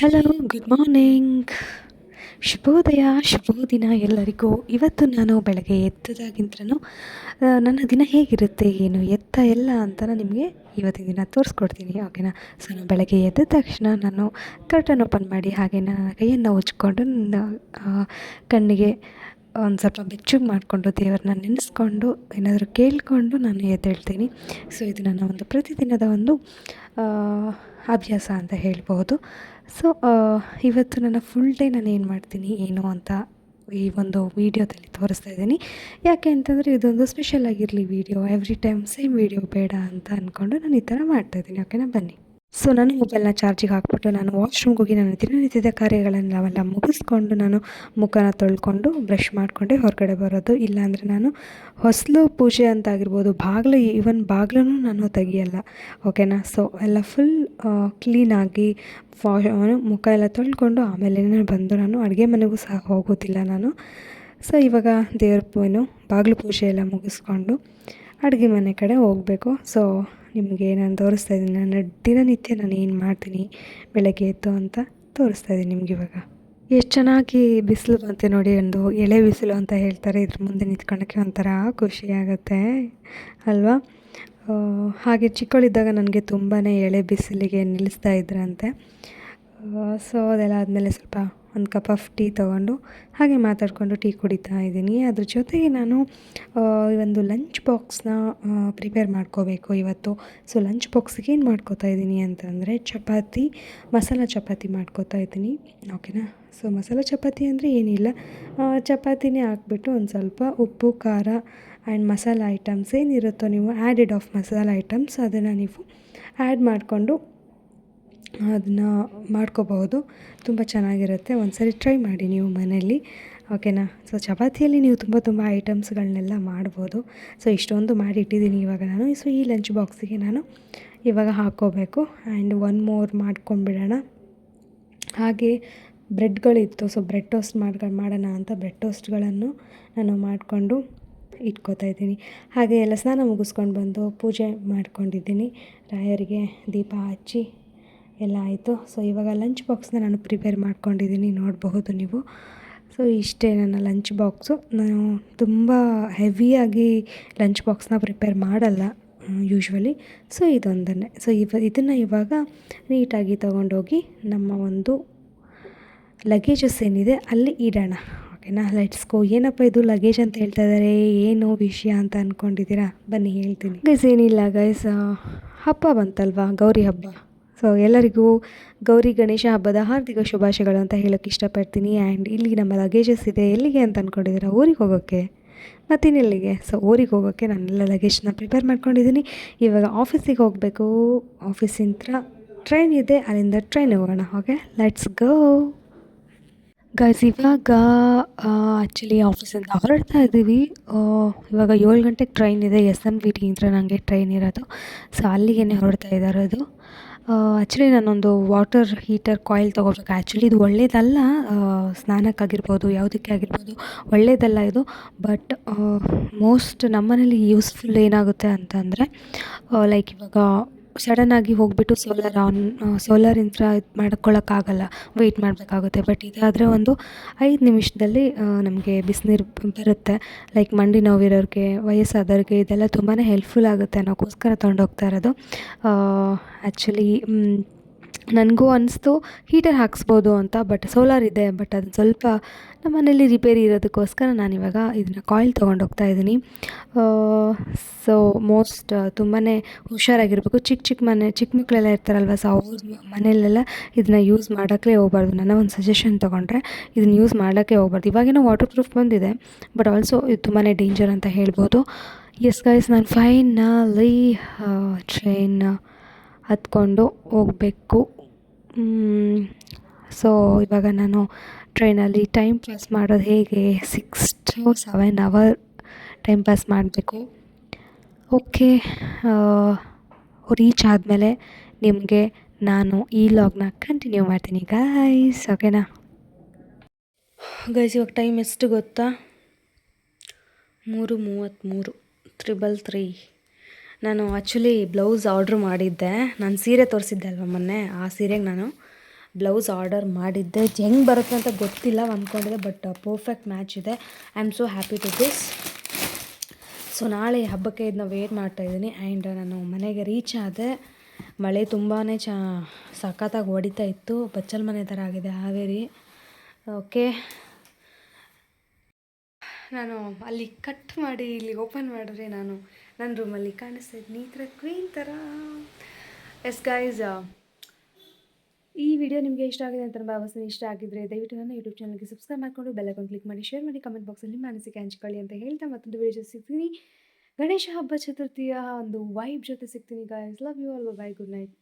Hello good morning ಶುಭೋದಯ, ಶುಭೋದಿನ ಎಲ್ಲರಿಗೂ. ಇವತ್ತು ನಾನು ಬೆಳಗ್ಗೆ ಎದ್ದದಾಗಿಂತ್ರನು ನನ್ನ ದಿನ ಹೇಗಿರುತ್ತೆ, ಏನು, ಎತ್ತ ಎಲ್ಲ ಅಂತ ನಿಮಗೆ ಇವತ್ತಿನ ದಿನ ತೋರಿಸ್ಕೊಡ್ತೀನಿ, ಓಕೆನಾ? ಸೊ ನಾನು ಬೆಳಗ್ಗೆ ಎದ್ದ ತಕ್ಷಣ ನಾನು ಕರ್ಟನ್ ಓಪನ್ ಮಾಡಿ, ಹಾಗೆ ನನ್ನ ಕೈಯನ್ನು ಉಜ್ಕೊಂಡು, ನನ್ನ ಕಣ್ಣಿಗೆ ಒಂದು ಸ್ವಲ್ಪ ಬೆಚ್ಚಗೆ ಮಾಡಿಕೊಂಡು, ದೇವರನ್ನ ನೆನೆಸ್ಕೊಂಡು, ಏನಾದರೂ ಕೇಳಿಕೊಂಡು ನಾನು ಎದ್ದೇಳ್ತೀನಿ. ಸೊ ಇದು ನನ್ನ ಒಂದು ಪ್ರತಿದಿನದ ಒಂದು ಅಭ್ಯಾಸ ಅಂತ ಹೇಳ್ಬೋದು ಸೊ ಇವತ್ತು ನನ್ನ ಫುಲ್ ಡೇ ನಾನು ಏನು ಮಾಡ್ತೀನಿ, ಏನು ಅಂತ ಈ ಒಂದು ವೀಡಿಯೋದಲ್ಲಿ ತೋರಿಸ್ತಾ ಇದ್ದೀನಿ. ಯಾಕೆ ಅಂತಂದರೆ ಇದೊಂದು ಸ್ಪೆಷಲ್ ಆಗಿರಲಿ video every time same video ಬೇಡ ಅಂತ ಅಂದ್ಕೊಂಡು ನಾನು ಈ ಥರ ಮಾಡ್ತಾಯಿದ್ದೀನಿ ಓಕೆನಾ ಬನ್ನಿ. ಸೊ ನಾನು ಮೊಬೈಲ್ನ ಚಾರ್ಜಿಗೆ ಹಾಕ್ಬಿಟ್ಟು ನಾನು ವಾಶ್ರೂಮ್ಗೆ ಹೋಗಿ ನಾನು ದಿನನಿತ್ಯದ ಕಾರ್ಯಗಳನ್ನೆಲ್ಲ ಮುಗಿಸ್ಕೊಂಡು ನಾನು ಮುಖನ ತೊಳ್ಕೊಂಡು ಬ್ರಷ್ ಮಾಡಿಕೊಂಡೆ ಹೊರಗಡೆ ಬರೋದು. ಇಲ್ಲಾಂದರೆ ನಾನು ಹೊಸಲು ಪೂಜೆ ಅಂತ ಆಗಿರ್ಬೋದು ಬಾಗಿಲು ಈವನ್ ಬಾಗಿಲೂ ನಾನು ತೆಗಿಯಲ್ಲ. ಓಕೆನಾ ಸೊ ಎಲ್ಲ ಫುಲ್ ಕ್ಲೀನಾಗಿ ವಾಶ್ ಮುಖ ಎಲ್ಲ ತೊಳ್ಕೊಂಡು ಆಮೇಲೆ ಬಂದು ನಾನು ಅಡುಗೆ ಮನೆಗೂ ಸಹ ಹೋಗೋದಿಲ್ಲ ನಾನು. ಸೊ ಇವಾಗ ದೇವ್ರ ಏನು ಬಾಗಿಲು ಪೂಜೆ ಎಲ್ಲ ಮುಗಿಸ್ಕೊಂಡು ಅಡುಗೆ ಮನೆ ಕಡೆ ಹೋಗಬೇಕು. ಸೊ ನಿಮಗೆ ನಾನು ತೋರಿಸ್ತಾ ಇದ್ದೀನಿ. ನನ್ನ ದಿನನಿತ್ಯ ನಾನು ಏನು ಮಾಡ್ತೀನಿ, ಬೆಳಗ್ಗೆ ಎದ್ದು ಅಂತ ತೋರಿಸ್ತಾ ಇದ್ದೀನಿ ನಿಮ್ಗೆ ಇವಾಗ. ಎಷ್ಟು ಚೆನ್ನಾಗಿ ಬಿಸಿಲು ಬಂತೆ ನೋಡಿ ಒಂದು ಎಳೆ ಬಿಸಿಲು ಅಂತ ಹೇಳ್ತಾರೆ. ಇದ್ರ ಮುಂದೆ ನಿಂತ್ಕೊಳ್ಳೋಕ್ಕೆ ಒಂಥರ ಖುಷಿ ಆಗುತ್ತೆ, ಅಲ್ವಾ? ಹಾಗೆ ಚಿಕ್ಕವಳಿದ್ದಾಗ ನನಗೆ ತುಂಬಾ ಎಳೆ ಬಿಸಿಲಿಗೆ ನಿಲ್ಲಿಸ್ತಾ ಇದ್ರಂತೆ. ಸೊ ಅದೆಲ್ಲ ಆದಮೇಲೆ ಸ್ವಲ್ಪ ಒಂದು ಕಪ್ ಆಫ್ ಟೀ ತೊಗೊಂಡು ಹಾಗೆ ಮಾತಾಡಿಕೊಂಡು ಟೀ ಕುಡಿತಾ ಇದ್ದೀನಿ. ಅದ್ರ ಜೊತೆಗೆ ನಾನು ಒಂದು ಲಂಚ್ ಬಾಕ್ಸ್ನ ಪ್ರಿಪೇರ್ ಮಾಡ್ಕೋಬೇಕು ಇವತ್ತು. ಸೊ ಲಂಚ್ ಬಾಕ್ಸ್ಗೆ ಏನು ಮಾಡ್ಕೋತಾ ಇದ್ದೀನಿ ಅಂತಂದರೆ ಚಪಾತಿ, ಮಸಾಲ ಚಪಾತಿ ಮಾಡ್ಕೋತಾ ಇದ್ದೀನಿ. ಓಕೆನಾ ಸೊ ಮಸಾಲ ಚಪಾತಿ ಅಂದರೆ ಏನಿಲ್ಲ. ಚಪಾತಿನೇ ಹಾಕ್ಬಿಟ್ಟು ಒಂದು ಸ್ವಲ್ಪ ಉಪ್ಪು, ಖಾರ ಆ್ಯಂಡ್ ಮಸಾಲ ಐಟಮ್ಸ್ ಏನಿರುತ್ತೋ ನೀವು ಆ್ಯಡೆಡ್ ಆಫ್ ಮಸಾಲ ಐಟಮ್ಸ್ ಅದನ್ನು ನೀವು ಆ್ಯಡ್ ಮಾಡಿಕೊಂಡು ಅದನ್ನು ಮಾಡ್ಕೋಬಹುದು. ತುಂಬ ಚೆನ್ನಾಗಿರುತ್ತೆ. ಒಂದು ಸರಿ ಟ್ರೈ ಮಾಡಿ ನೀವು ಮನೆಯಲ್ಲಿ. ಓಕೆನಾ ಸೊ ಚಪಾತಿಯಲ್ಲಿ ನೀವು ತುಂಬ ತುಂಬ ಐಟಮ್ಸ್ಗಳನ್ನೆಲ್ಲ ಮಾಡ್ಬೋದು. ಸೊ ಇಷ್ಟೊಂದು ಮಾಡಿ ಇಟ್ಟಿದ್ದೀನಿ ಇವಾಗ ನಾನು. ಸೊ ಈ ಲಂಚ್ ಬಾಕ್ಸಿಗೆ ನಾನು ಇವಾಗ ಹಾಕ್ಕೋಬೇಕು. ಆ್ಯಂಡ್ ಒನ್ ಮೋರ್ ಮಾಡ್ಕೊಂಡ್ಬಿಡೋಣ. ಹಾಗೆ ಬ್ರೆಡ್ಗಳಿತ್ತು ಸೊ ಬ್ರೆಡ್ ಟೋಸ್ಟ್ ಮಾಡ್ಕೊಂಡು ಮಾಡೋಣ ಅಂತ ಬ್ರೆಡ್ ಟೋಸ್ಟ್ಗಳನ್ನು ನಾನು ಮಾಡಿಕೊಂಡು ಇಟ್ಕೋತಾ ಇದ್ದೀನಿ. ಹಾಗೆ ಎಲ್ಲ ಸ್ನಾನ ಮುಗಿಸ್ಕೊಂಡು ಬಂದು ಪೂಜೆ ಮಾಡ್ಕೊಂಡಿದ್ದೀನಿ. ರಾಯರಿಗೆ ದೀಪ ಹಚ್ಚಿ. ಎಲ್ಲ ಆಯಿತು. ಸೊ ಇವಾಗ ಲಂಚ್ ಬಾಕ್ಸ್ನ ನಾನು ಪ್ರಿಪೇರ್ ಮಾಡ್ಕೊಂಡಿದ್ದೀನಿ ನೋಡಬಹುದು ನೀವು. ಸೊ ಇಷ್ಟೇ ನನ್ನ ಲಂಚ್ ಬಾಕ್ಸು ನಾನು ತುಂಬ ಹೆವಿಯಾಗಿ ಲಂಚ್ ಬಾಕ್ಸ್ನ ಪ್ರಿಪೇರ್ ಮಾಡಲ್ಲ ಯೂಶ್ವಲಿ ಸೊ ಇದೊಂದನ್ನೇ. ಸೊ ಇವ, ಇದನ್ನು ಇವಾಗ ನೀಟಾಗಿ ತೊಗೊಂಡೋಗಿ ನಮ್ಮ ಒಂದು ಲಗೇಜಸ್ ಏನಿದೆ ಅಲ್ಲಿ ಇಡೋಣ. ಓಕೆನಾ ಲೆಟ್ಸ್ ಗೋ ಏನಪ್ಪ ಇದು ಲಗೇಜ್ ಅಂತ ಹೇಳ್ತಾ ಇದ್ದಾರೆ ಏನು ವಿಷಯ ಅಂತ ಅಂದ್ಕೊಂಡಿದ್ದೀರಾ ಬನ್ನಿ, ಹೇಳ್ತೀನಿ. ಗೈಸ್ ಏನಿಲ್ಲ ಗೈಸ್ ಹಬ್ಬ ಬಂತಲ್ವಾ? ಗೌರಿ ಹಬ್ಬ? ಸೊ ಎಲ್ಲರಿಗೂ ಗೌರಿ ಗಣೇಶ ಹಬ್ಬದ ಹಾರ್ದಿಕ ಶುಭಾಶಯಗಳು ಅಂತ ಹೇಳೋಕ್ಕೆ ಇಷ್ಟಪಡ್ತೀನಿ. ಆ್ಯಂಡ್ ಇಲ್ಲಿ ನಮ್ಮ ಲಗೇಜಸ್ ಇದೆ. ಎಲ್ಲಿಗೆ ಅಂತ ಅಂದ್ಕೊಂಡಿದ್ದೀರಾ ಊರಿಗೆ ಹೋಗೋಕ್ಕೆ ಮತ್ತಿನ್ನೆಲ್ಲಿಗೆ? ಸೊ ಊರಿಗೆ ಹೋಗೋಕ್ಕೆ ನಾನೆಲ್ಲ ಲಗೇಜ್ನ ಪ್ರಿಪೇರ್ ಮಾಡ್ಕೊಂಡಿದ್ದೀನಿ. ಇವಾಗ ಆಫೀಸಿಗೆ ಹೋಗಬೇಕು. ಆಫೀಸಿಂದ ಟ್ರೈನ್ ಇದೆ. ಅಲ್ಲಿಂದ ಟ್ರೈನ್ ಹೋಗೋಣ. ಓಕೆ ಲೆಟ್ಸ್ ಗೋ ಗೈಸ್ ಇವಾಗ ಆ್ಯಕ್ಚುಲಿ ಆಫೀಸಿಂದ ಹೊರಡ್ತಾ ಇದ್ದೀವಿ. ಇವಾಗ ಏಳು ಗಂಟೆಗೆ ಟ್ರೈನ್ ಇದೆ. ಎಸ್ ಎಂ ವಿ ಟಿ ಅಂತ ನನಗೆ ಟ್ರೈನ್ ಇರೋದು. ಸೊ ಅಲ್ಲಿಗೆ ಹೊರಡ್ತಾ ಇದ್ದಾರೆ ಅದು ಆ್ಯಕ್ಚುಲಿ ನಾನೊಂದು ವಾಟರ್ ಹೀಟರ್ ಕಾಯಿಲ್ ತೊಗೋಬೇಕು. ಆ್ಯಕ್ಚುಲಿ ಇದು ಒಳ್ಳೆಯದಲ್ಲ ಸ್ನಾನಕ್ಕಾಗಿರ್ಬೋದು, ಯಾವುದಕ್ಕೆ ಆಗಿರ್ಬೋದು ಒಳ್ಳೆಯದಲ್ಲ ಇದು. ಬಟ್ ಮೋಸ್ಟ್ ನಮ್ಮನೇಲಿ ಯೂಸ್ಫುಲ್ ಏನಾಗುತ್ತೆ ಅಂತಂದರೆ ಲೈಕ್ ಇವಾಗ ಸಡನ್ನಾಗಿ ಹೋಗಿಬಿಟ್ಟು ಸೋಲಾರ್ ಆನ್ ಸೋಲಾರಿಂದ ಇದು ಮಾಡ್ಕೊಳ್ಳೋಕ್ಕಾಗಲ್ಲ ವೆಯ್ಟ್ ಮಾಡಬೇಕಾಗುತ್ತೆ. ಬಟ್ ಇದಾದರೆ ಒಂದು ಐದು ನಿಮಿಷದಲ್ಲಿ ನಮಗೆ ಬಿಸಿನೀರು ಬರುತ್ತೆ. ಲೈಕ್ ಮಂಡಿ ನೋವಿರೋರಿಗೆ, ವಯಸ್ಸಾದವ್ರಿಗೆ ಇದೆಲ್ಲ ತುಂಬಾ ಹೆಲ್ಪ್ಫುಲ್ ಆಗುತ್ತೆ ಅನ್ನೋಕ್ಕೋಸ್ಕರ ತೊಗೊಂಡೋಗ್ತಾ ಇರೋದು. ಆ್ಯಕ್ಚುಲಿ ನನಗೂ ಅನ್ನಿಸ್ತು ಹೀಟರ್ ಹಾಕ್ಸ್ಬೋದು ಅಂತ ಬಟ್ ಸೋಲಾರ್ ಇದೆ ಬಟ್ ಅದು ಸ್ವಲ್ಪ ನಮ್ಮ ಮನೇಲಿ ರಿಪೇರಿ ಇರೋದಕ್ಕೋಸ್ಕರ ನಾನಿವಾಗ ಇದನ್ನ ಕಾಯಿಲ್ ತೊಗೊಂಡು ಹೋಗ್ತಾ ಇದ್ದೀನಿ. ಸೊ ಮೋಸ್ಟ್ ತುಂಬಾ ಹುಷಾರಾಗಿರಬೇಕು. ಚಿಕ್ಕ ಚಿಕ್ಕ ಮನೆ ಚಿಕ್ಕ ಮಕ್ಕಳೆಲ್ಲ ಇರ್ತಾರಲ್ವ ಸೊ ಅವ್ರ ಮನೆಯಲ್ಲೆಲ್ಲ ಇದನ್ನ ಯೂಸ್ ಮಾಡೋಕ್ಕೆ ಹೋಗ್ಬಾರ್ದು. ನನ್ನ ಒಂದು ಸಜೆಷನ್ ತೊಗೊಂಡ್ರೆ ಇದನ್ನ ಯೂಸ್ ಮಾಡೋಕ್ಕೆ ಹೋಗ್ಬಾರ್ದು. ಇವಾಗಿನ ವಾಟರ್ ಪ್ರೂಫ್ ಬಂದಿದೆ ಬಟ್ ಆಲ್ಸೋ ಇದು ತುಂಬಾ ಡೇಂಜರ್ ಅಂತ ಹೇಳ್ಬೋದು. ಎಸ್ ಗೈಸ್ ನಾನು ಫೈನಲಿ ಟ್ರೈನ್ ಹತ್ಕೊಂಡು ಹೋಗಬೇಕು. ಸೊ ಇವಾಗ ನಾನು ಟ್ರೈನಲ್ಲಿ ಟೈಮ್ ಪಾಸ್ ಮಾಡೋದು ಹೇಗೆ? Six to seven hour time pass ಮಾಡಬೇಕು. ಓಕೆ ರೀಚ್ ಆದಮೇಲೆ ನಿಮಗೆ ನಾನು ಈ ಲಾಗ್ನ ಕಂಟಿನ್ಯೂ ಮಾಡ್ತೀನಿ ಗಾಯ್ಸ್ ಓಕೆನಾ ಗೈಸ್ ಇವಾಗ ಟೈಮ್ ಎಷ್ಟು ಗೊತ್ತಾ? ಮೂರು ಮೂವತ್ತ್ಮೂರು ತ್ರಿಬಲ್ ತ್ರೀ ನಾನು ಆ್ಯಕ್ಚುಲಿ ಬ್ಲೌಸ್ ಆರ್ಡ್ರ್ ಮಾಡಿದ್ದೆ. ನಾನು ಸೀರೆ ತೋರಿಸಿದ್ದೆ ಅಲ್ವ ಮೊನ್ನೆ? ಆ ಸೀರೆಗೆ ನಾನು ಬ್ಲೌಸ್ ಆರ್ಡರ್ ಮಾಡಿದ್ದೆ. ಹೆಂಗೆ ಬರುತ್ತೆ ಅಂತ ಗೊತ್ತಿಲ್ಲ ಅಂದ್ಕೊಂಡಿದ್ದೆ ಬಟ್ ಪರ್ಫೆಕ್ಟ್ ಮ್ಯಾಚ್ ಇದೆ. I am so happy to this so ನಾಳೆ ಹಬ್ಬಕ್ಕೆ ಇದನ್ನ ವೇಟ್ ಮಾಡ್ತಾಯಿದ್ದೀನಿ ಆ್ಯಂಡ್ ನಾನು ಮನೆಗೆ ರೀಚ್ ಆದೆ. ಮಳೆ ತುಂಬಾ ಚ, ಸಖತ್ತಾಗಿ ಹೊಡಿತಾ ಇತ್ತು. ಬಚ್ಚಲ್ ಮನೆ ಥರ ಆಗಿದೆ ಹಾವೇರಿ. ಓಕೆ ನಾನು ಅಲ್ಲಿ ಕಟ್ ಮಾಡಿ ಇಲ್ಲಿ ಓಪನ್ ಮಾಡಿದ್ರೆ ನಾನು ನನ್ನ ರೂಮಲ್ಲಿ ಕಾಣಿಸ್ತಾ ಇದ್ದೀನಿ ಈ ಥರ ಕ್ವೀನ್ ಥರ ಎಸ್ ಗೈಸ್ ಈ ವಿಡಿಯೋ ನಿಮಗೆ ಇಷ್ಟ ಆಗಿದೆ ಅಂತ ಭಾವಿಸ್ತೀನಿ ಇಷ್ಟ ಆಗಿದ್ರೆ ದಯವಿಟ್ಟು ನನ್ನ ಯೂಟ್ಯೂಬ್ ಚಾನಲ್ಗೆ ಸಬ್ಸ್ಕ್ರೈಬ್ ಮಾಡಿಕೊಂಡು ಬೆಲ್ಲೈಕನ್ ಕ್ಲಿಕ್ ಮಾಡಿ ಶೇರ್ ಮಾಡಿ ಕಮೆಂಟ್ ಬಾಕ್ಸಲ್ಲಿ ನಿಮ್ಮ ಅನಿಸಿಕೆ ಹಂಚ್ಕೊಳ್ಳಿ ಅಂತ ಹೇಳ್ತಾ ಮತ್ತೊಂದು ವಿಡಿಯೋ ಸಿಗ್ತೀನಿ. ಗಣೇಶ ಹಬ್ಬ ಚತುರ್ಥಿಯ ಒಂದು ವೈಬ್ ಜೊತೆ ಸಿಗ್ತೀನಿ guys love you all bye good night